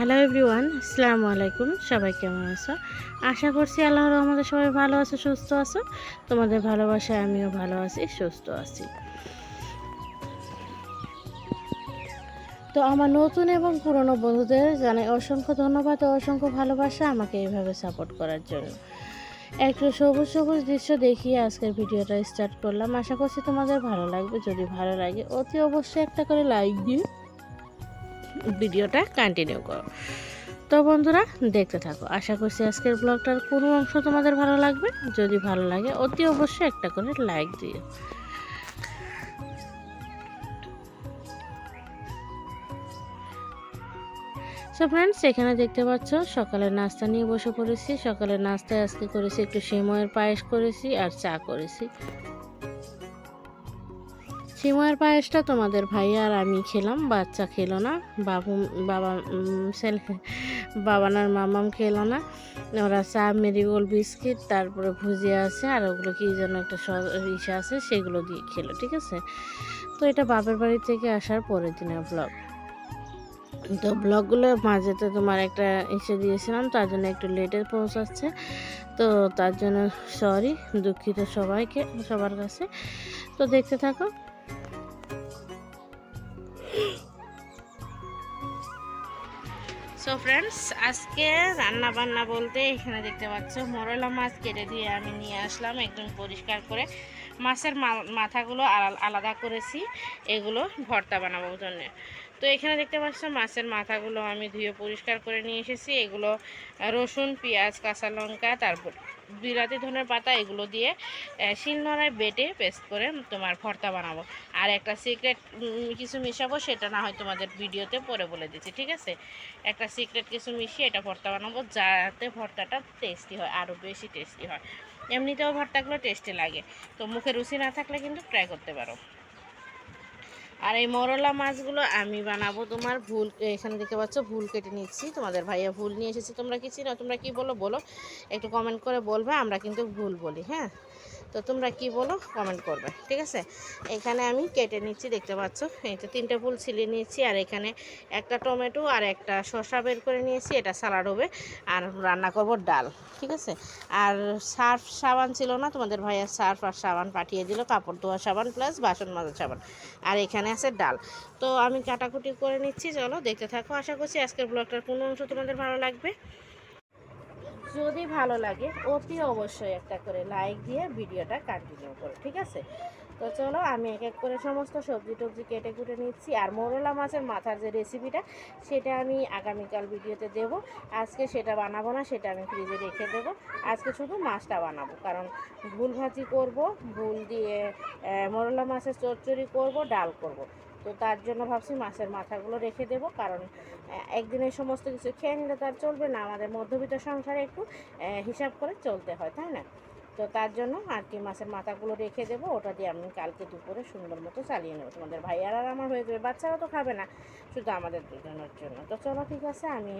Hello everyone, আসসালামু আলাইকুম। সবাই কেমন আছো? আশা করছি আল্লাহর রহমতে সবাই ভালো আছো, সুস্থ আছো। তোমাদের ভালোবাসায় আমিও ভালো আছি, সুস্থ আছি। তো আমার নতুন এবং পুরনো বন্ধুদের জানাই অসংখ্য ধন্যবাদ ও অসংখ্য ভালোবাসা আমাকে এইভাবে সাপোর্ট করার জন্য। একটু সবুজ সবুজ দৃশ্য দেখিয়ে আজকের ভিডিওটা স্টার্ট করলাম। আশা করছি তোমাদের ভালো লাগবে। যদি ভালো লাগে, অতি অবশ্যই একটা করে লাইক দিয়ে ভিডিওটা কন্টিনিউ করো। তো বন্ধুরা, দেখতে থাকো। আশা করছি আজকের ব্লগটার কোনো অংশ তোমাদের ভালো লাগবে। যদি ভালো লাগে, অতি অবশ্যই একটা করে লাইক দিও। সো ফ্রেন্ডস এখানে দেখতে পাচ্ছ সকালের নাস্তা নিয়ে বসে পড়েছি। সকালের নাস্তায় আজকে করেছি একটু সিময়ের পায়েস করেছি আর চা করেছি। সিময়ের পায়েসটা তোমাদের ভাই আর আমি খেলাম, বাচ্চা খেলো না, বাবু, বাবা ছেলে বাবানার মামাম খেলো না। ওরা চা মেরিগোল্ড বিস্কিট, তারপরে ভুজিয়া আছে, আর ওগুলো কি যেন একটা ইসে আছে, সেগুলো দিয়ে খেলো, ঠিক আছে? তো এটা বাপের বাড়ি থেকে আসার পরের দিনের ব্লগ তো ব্লগগুলো মাঝেতে তোমার একটা এসে দিয়েছিলাম, তার জন্য একটু লেটে পৌঁছাচ্ছে। তো তার জন্য সরি দুঃখিত সবাইকে, সবার কাছে। তো দেখতে থাকো। সো ফ্রেন্ডস আজকে রান্না বান্না বলতে এখানে দেখতে পাচ্ছ, মরলা মাছ কেটে দিয়ে আমি নিয়ে আসলাম, একদম পরিষ্কার করে। মাছের মাথাগুলো আলাদা করেছি, এগুলো ভর্তা বানাবার জন্য। তো এখানে দেখতে পাচ্ছ, মাছের মাথাগুলো আমি ধুয়ে পরিষ্কার করে নিয়ে এসেছি, এগুলো রসুন, পেঁয়াজ, কাঁচা লঙ্কা, তারপর বিলাতি ধনের পাতা এগুলো দিয়ে শিলনোড়ায় বেটে পেস্ট করে তোমার ভর্তা বানাবো। আর একটা সিক্রেট কিছু মিশাবো, সেটা না হয় তোমাদের ভিডিওতে পরে বলে দিচ্ছি, ঠিক আছে? একটা সিক্রেট কিছু মিশিয়ে এটা ভর্তা বানাবো, যাতে ভর্তাটা টেস্টি হয় আরও বেশি টেস্টি হয়। এমনিতেও ভর্তাগুলো টেস্টি লাগে, তো মুখে রুচি না থাকলে কিন্তু ট্রাই করতে পারো। আর এই মরলা মাছগুলো আমি বানাবো তোমার ভুল, এখানে দেখতে পাচ্ছ ভুল কেটে নিচ্ছি। তোমাদের ভাইয়া ভুল নিয়ে এসেছি, তোমরা কি চিনো? তোমরা কি বলো? বলো। একটু কমেন্ট করে বলবে, আমরা কিন্তু ভুল বলি হ্যাঁ? তো তোমরা কি বলো কমেন্ট করবে, ঠিক আছে? এখানে আমি কেটে নিচ্ছি, দেখতে পাচ্ছ? এই তো তিনটে ফুল ছিলিয়ে নিয়েছি, আর এখানে একটা টমেটো আর একটা শসা বের করে নিয়েছি, এটা সালাড হবে, আর রান্না করব ডাল, ঠিক আছে? আর সার্ফ সাবান ছিল না, তোমাদের ভাইয়া সার্ফ আর সাবান পাঠিয়ে দিল, কাপড় ধোয়া সাবান প্লাস বাসন মাজা সাবান, আর এখানে আছে ডাল। তো আমি কাটাকুটি করে নিচ্ছি, চলো দেখতে থাকো, আশা করছি আজকের ব্লগটার কোনো অংশ তোমাদের ভালো লাগবে। যদি ভালো লাগে, অতি অবশ্যই একটা করে লাইক দিয়ে ভিডিওটা কন্টিনিউ করো, ঠিক আছে? তো চলো, আমি এক এক করে সমস্ত সবজি টবজি কেটে কুটে নিচ্ছি। আর মোরলা মাছের মাথার যে রেসিপিটা সেটা আমি আগামীকাল ভিডিওতে দেব। আজকে সেটা বানাবো না, সেটা আমি ফ্রিজে রেখে দেবো। আজকে শুধু মাছটা বানাবো, কারণ ভুল ভাজি করব, ভুল দিয়ে মোরলা মাছের চচ্চড়ি করব, ডাল করব। তো তার জন্য ভাবছি মাছের মাথাগুলো রেখে দেবো, কারণ একদিনে সমস্ত কিছু খেয়ে নিলে তার চলবে না, আমাদের মধ্যবিত্ত সংসারে একটু হিসাব করে চলতে হয়, তাই না? তো তার জন্য আর কি মাছের মাথাগুলো রেখে দেবো, ওটা দিয়ে আমি কালকে দুপুরে সুন্দর মতো চালিয়ে নেব। তোমাদের ভাইয়ার আর আমার হয়ে যাবে, বাচ্চারা তো খাবে না, শুধু আমাদের দুজনের জন্য। তো চলো ঠিক আছে, আমি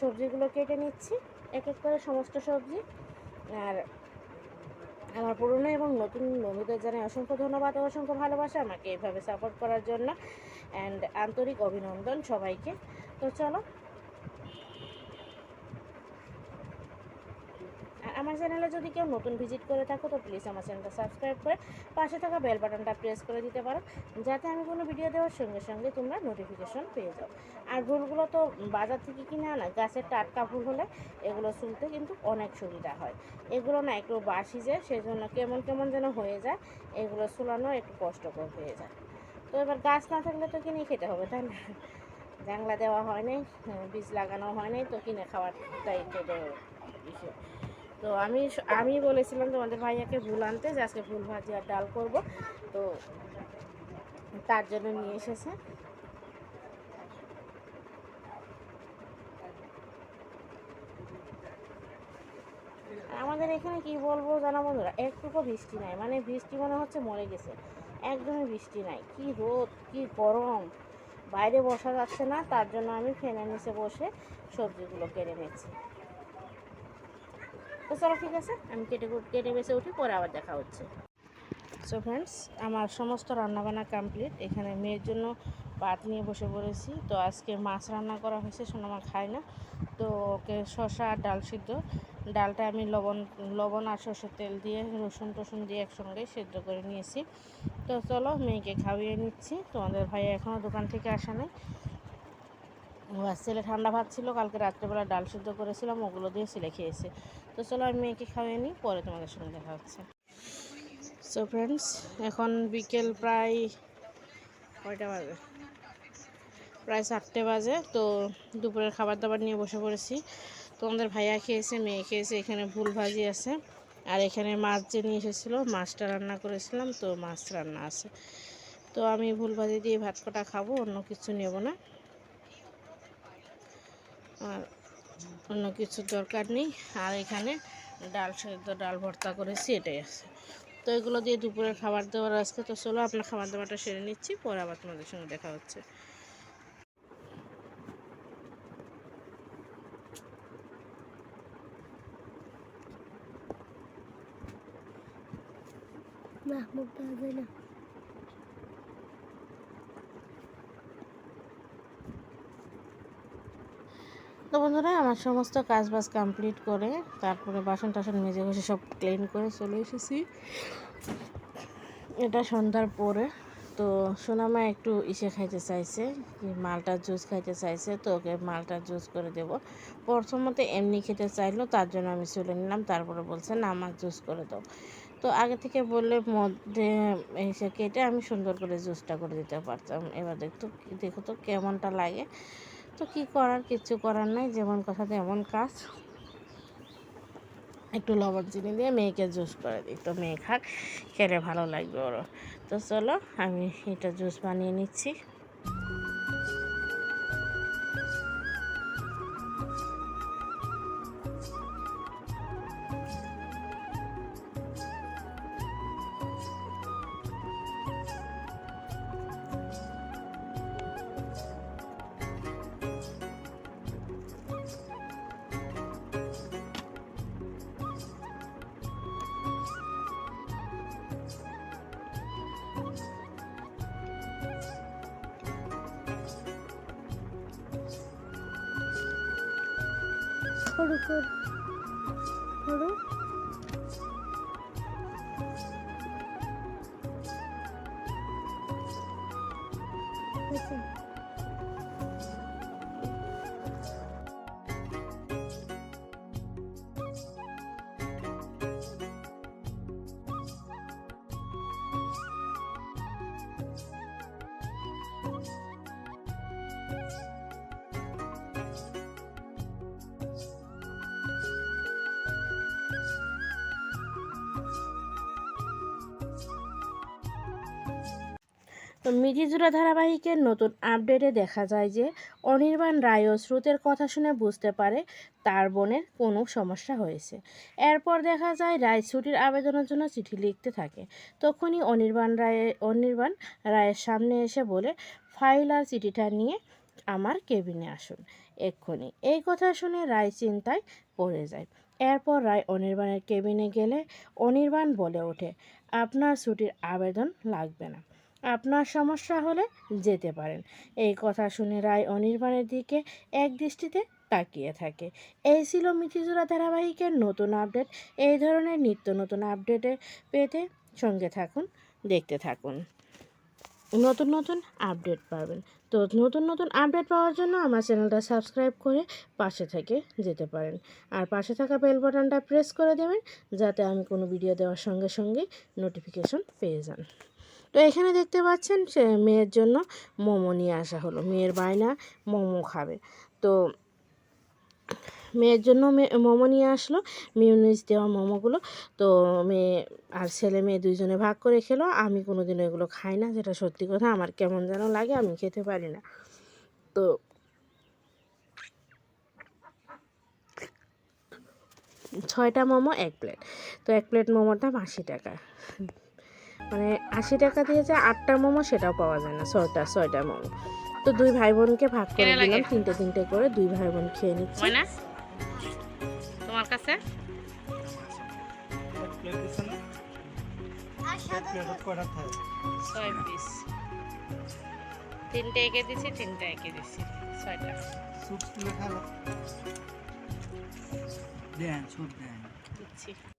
সবজিগুলো কেটে নিচ্ছি, এক এক করে সমস্ত সবজি, আর আমার পুরনো এবং নতুন বন্ধুদের জানাই অসংখ্য ধন্যবাদ ও অসংখ্য ভালোবাসা। আমাকে এভাবে সাপোর্ট করার জন্য অ্যান্ড আন্তরিক অভিনন্দন সবাইকে। তো চলো আমার চ্যানেলে যদি কেউ নতুন ভিজিট করে থাকো, তো প্লিজ আমার চ্যানেলটা সাবস্ক্রাইব করে পাশে থাকা বেল বাটনটা প্রেস করে দিতে পারো, যাতে আমি কোনো ভিডিও দেওয়ার সঙ্গে সঙ্গে তোমরা নোটিফিকেশন পেয়ে যাও। আর ভুলগুলো তো বাজার থেকে কিনে আনা, গাছের টাটকা ভুল হলে এগুলো শুনতে কিন্তু অনেক সুবিধা হয়। এগুলো না একটু বাসি যায়, সেজন্য কেমন কেমন যেন হয়ে যায়, এগুলো শুলানো একটু কষ্টকর হয়ে যায়। তো এবার গাছ না থাকলে তো কিনে খেতে হবে, তাই না? জাংলা দেওয়া হয় নাই, বীজ লাগানো হয় নাই, তো কিনে খাওয়াটাই খেতে বিষয়। তো আমি আমি বলেছিলাম তোমাদের ভাইয়াকে ভুল আনতে যে আজকে ফুল ভাজি আর ডাল করব। তো তার জন্য নিয়ে এসেছে। আমাদের এখানে কি বলব জানা বন্ধুরা, একটুকু বৃষ্টি নাই মানে বৃষ্টি মনে হচ্ছে মরে গেছে। একদমই বৃষ্টি নাই, কি রোদ, কি গরম। বাইরে বসা যাচ্ছে না, তার জন্য আমি ফ্যানের নিচে বসে সবজিগুলো কেড়ে নিচ্ছি। তো চলো ঠিক আছে, আমি কেটে কেটে বেছে উঠি, পরে আবার দেখা হচ্ছে। সো ফ্রেন্ডস আমার সমস্ত রান্নাবান্না কমপ্লিট এখানে মেয়ের জন্য ভাত নিয়ে বসে পড়েছি। তো আজকে মাছ রান্না করা হয়েছে সোনামা খায় না। তো ওকে শসা আর ডাল সিদ্ধ। ডালটা আমি লবণ লবণ আর সর্ষের তেল দিয়ে, রসুন টসুন দিয়ে একসঙ্গে সেদ্ধ করে নিয়েছি। তো চলো মেয়েকে খাইয়ে নিচ্ছি। তোমাদের ভাই এখনও দোকান থেকে আসা আর ছেলে ঠান্ডা ভাত ছিল, কালকে রাত্রেবেলা ডাল সিদ্ধ করেছিলাম, ওগুলো দিয়ে ছেলে খেয়েছে। তো চলো আমি মেয়েকে খাইয়ে নিই, পরে তোমাদের সঙ্গে দেখা হচ্ছে। সো ফ্রেন্ডস এখন বিকেল প্রায় কয়টা বাজে? প্রায় চারটে বাজে, তো দুপুরের খাবার দাবার নিয়ে বসে পড়েছি। তোমাদের ভাইয়া খেয়েছে, মেয়ে খেয়েছে, এখানে ভুল ভাজি আছে। আর এখানে মাছ যে নিয়ে এসেছিল, মাছটা রান্না করেছিলাম, তো মাছ রান্না আছে। তো আমি ভুল ভাজি দিয়ে ভাত কটা খাব, অন্য কিছু নেব না। আর অন্য কিছু দরকার নেই। আর এখানে ডাল সেদ্ধ, ডাল ভর্তা করেছি, এটাই আছে। তো এগুলো দিয়ে দুপুরের খাবার দাবার আজকে। তো চলো, আপনার খাবার দাবারটা সেরে নিচ্ছি, পরে আবার তোমাদের সঙ্গে দেখা হচ্ছে। না মুখ দেওয়া যায় না তো বন্ধুরা আমার সমস্ত কাজ বাজ কমপ্লিট করে তারপরে বাসন টাসন মেজে ঘষে সব ক্লিন করে চলে এসেছি। এটা সন্ধ্যার পরে। তো সোনামা একটু ইসে খাইতে চাইছে মালটার জুস খাইতে চাইছে, তো ওকে মালটার জুস করে দেব। প্রথমত এমনি খেতে চাইলো, তার জন্য আমি চলে নিলাম, তারপরে বলছে, না আমার জুস করে দাও। তো আগে থেকে বললে মধ্যে এসে কেটে আমি সুন্দর করে জুসটা করে দিতে পারতাম। এবার দেখতো, দেখো তো কেমনটা লাগে। তো কি করার? কিছু করার নাই, যেমন কথা তেমন কাজ। একটু লবণ চিনি দিয়ে মেয়েকে জুস করে দিই। তো মেয়ে খাক, খেলে ভালো লাগবে ওরও। তো চলো, আমি এটা জুস বানিয়ে নিচ্ছি। করু করু করু আচ্ছা তো মিঠিজোড়া ধারাবাহিকের নতুন আপডেটে দেখা যায় যে অনির্বাণ রায়ও স্রোতের কথা শুনে বুঝতে পারে তার বোনের কোনো সমস্যা হয়েছে। এরপর দেখা যায় রায় ছুটির আবেদনের জন্য চিঠি লিখতে থাকে। তখনই অনির্বাণ রায়ে, অনির্বাণ রায়ের সামনে এসে বলে, ফাইল আর চিঠিটা নিয়ে আমার কেবিনে আসুন। এক্ষুনি। এই কথা শুনে রায় চিন্তায় পড়ে যায়। এরপর রায় অনির্বাণের কেবিনে গেলে অনির্বাণ বলে ওঠে, আপনার ছুটির আবেদন লাগবে না। আপনার সমস্যা হলে যেতে পারেন। এই কথা শুনে রায় অনির্বাণের দিকে এক দৃষ্টিতে তাকিয়ে থাকে। এই ছিল মিথিজোড়া ধারাবাহিকের নতুন আপডেট। এই ধরনের নিত্য নতুন আপডেটে পেতে সঙ্গে থাকুন, দেখতে থাকুন। নতুন নতুন আপডেট পাবেন। তো নতুন নতুন আপডেট পাওয়ার জন্য আমার চ্যানেলটা সাবস্ক্রাইব করে পাশে থেকে যেতে পারেন। আর পাশে থাকা বেল বাটনটা প্রেস করে দেবেন, যাতে আমি কোনো ভিডিও দেওয়ার সঙ্গে সঙ্গে নোটিফিকেশন পেয়ে যান। তো এখানে দেখতে পাচ্ছেন সে মেয়ের জন্য মোমো নিয়ে আসা হলো। মেয়ের বায়না মোমো খাবে। তো মেয়ের জন্য মে- মোমো নিয়ে আসলো। মিউনিস দেওয়া মোমোগুলো। তো মেয়ে আর ছেলে মেয়ে দুইজনে ভাগ করে খেলো। আমি কোনো দিন এগুলো খাই না। যেটা সত্যি কথা, আমার কেমন যেন লাগে, আমি খেতে পারি না। তো ছয়টা মোমো, এক প্লেট। তো এক প্লেট মোমোটা আশি টাকা। মানে আশি টাকা দিয়ে যে আটটা মোমো সেটাও পাওয়া যায় না ছয়টা ছয়টা মোমো। তো দুই ভাই বোনকে ভাগ করে দিলাম তিনটে তিনটে করে দুই ভাই বোন খেয়ে নিচ্ছি। না তোমার কাছে? তিনটে এঁকে দিছি তিনটে এঁকে দিছি ছয়টা। দেন দেন। দিচ্ছি।